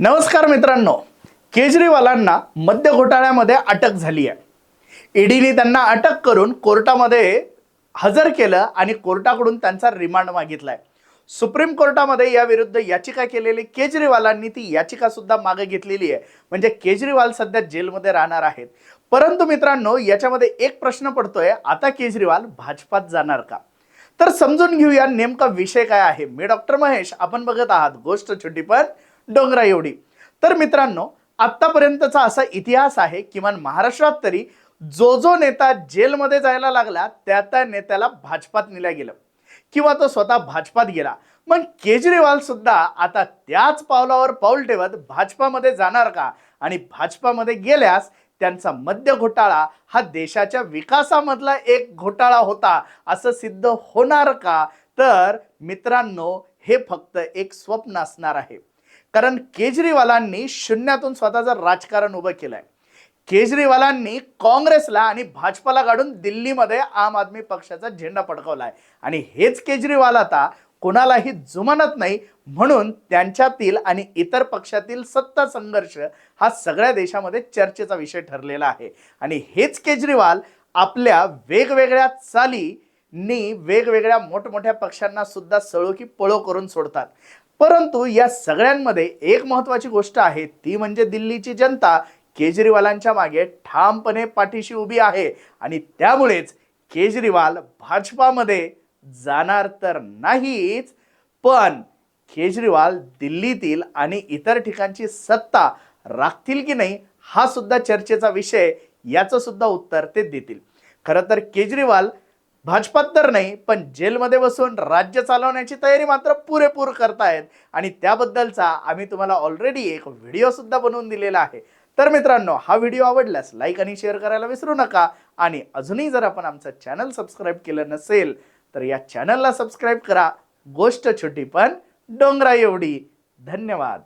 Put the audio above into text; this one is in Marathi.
नमस्कार मित्रांनो केजरीवालांना मद्य घोटाळ्यामध्ये अटक झाली आहे. ईडीने त्यांना अटक करून कोर्टामध्ये हजर केलं आणि कोर्टाकडून त्यांचा रिमांड मागितलाय सुप्रीम कोर्टामध्ये याविरुद्ध याचिका केलेली केजरीवालांनी ती याचिका सुद्धा मागे घेतलेली आहे. म्हणजे केजरीवाल सध्या जेलमध्ये राहणार आहेत. परंतु मित्रांनो याच्यामध्ये एक प्रश्न पडतोय आता केजरीवाल भाजपात जाणार का? तर समजून घेऊया नेमका विषय काय आहे. मी डॉक्टर महेश आपण बघत आहात गोष्ट छोटी पण डोंगरा एवढी. तर मित्रांनो आत्तापर्यंतचा असा इतिहास आहे किमान महाराष्ट्रात तरी जो जो नेता जेलमध्ये जायला लागला त्या त्या नेत्याला भाजपात नेल्या गेलं. किंवा तो स्वतः भाजपात गेला. मग केजरीवाल सुद्धा आता त्याच पावलावर पाऊल ठेवत भाजपामध्ये जाणार का? आणि भाजपामध्ये गेल्यास त्यांचा मद्य घोटाळा हा देशाच्या विकासामधला एक घोटाळा होता असं सिद्ध होणार का? तर मित्रांनो हे फक्त एक स्वप्न असणार आहे. कारण केजरीवालांनी शून्यातून स्वतःचं राजकारण उभं केलंय. केजरीवालांनी काँग्रेसला आणि भाजपाला काढून दिल्लीमध्ये आम आदमी पक्षाचा झेंडा फडकवलाय. आणि हेच केजरीवाल आता कोणालाही जुमानत नाही म्हणून त्यांच्यातील आणि इतर पक्षातील सत्ता संघर्ष हा सगळ्या देशामध्ये चर्चेचा विषय ठरलेला आहे. आणि हेच केजरीवाल आपल्या वेगवेगळ्या चालींनी वेगवेगळ्या मोठमोठ्या पक्षांना सुद्धा सळो की पळो करून सोडतात. परंतु या सगळ्यांमध्ये एक महत्वाची गोष्ट आहे ती म्हणजे दिल्लीची जनता केजरीवालांच्या मागे ठामपणे पाठीशी उभी आहे आणि त्यामुळेच केजरीवाल भाजपामध्ये जाणार तर नाहीच पण केजरीवाल दिल्लीतील आणि इतर ठिकाणची सत्ता राखतील की नाही हा सुद्धा चर्चेचा विषय याचं सुद्धा उत्तर ते देतील. खरं तर केजरीवाल भाजपात तर नाही पण जेलमध्ये बसून राज्य चालवण्याची तयारी मात्र पुरेपूर करतायत. आणि त्याबद्दलचा आम्ही तुम्हाला ऑलरेडी एक व्हिडिओसुद्धा बनवून दिलेला आहे. तर मित्रांनो हा व्हिडिओ आवडल्यास लाईक आणि शेअर करायला विसरू नका. आणि अजूनही जर आपण आमचं चॅनल सबस्क्राईब केलं नसेल तर या चॅनलला सबस्क्राईब करा. गोष्ट छोटी पण डोंगरा एवढी धन्यवाद.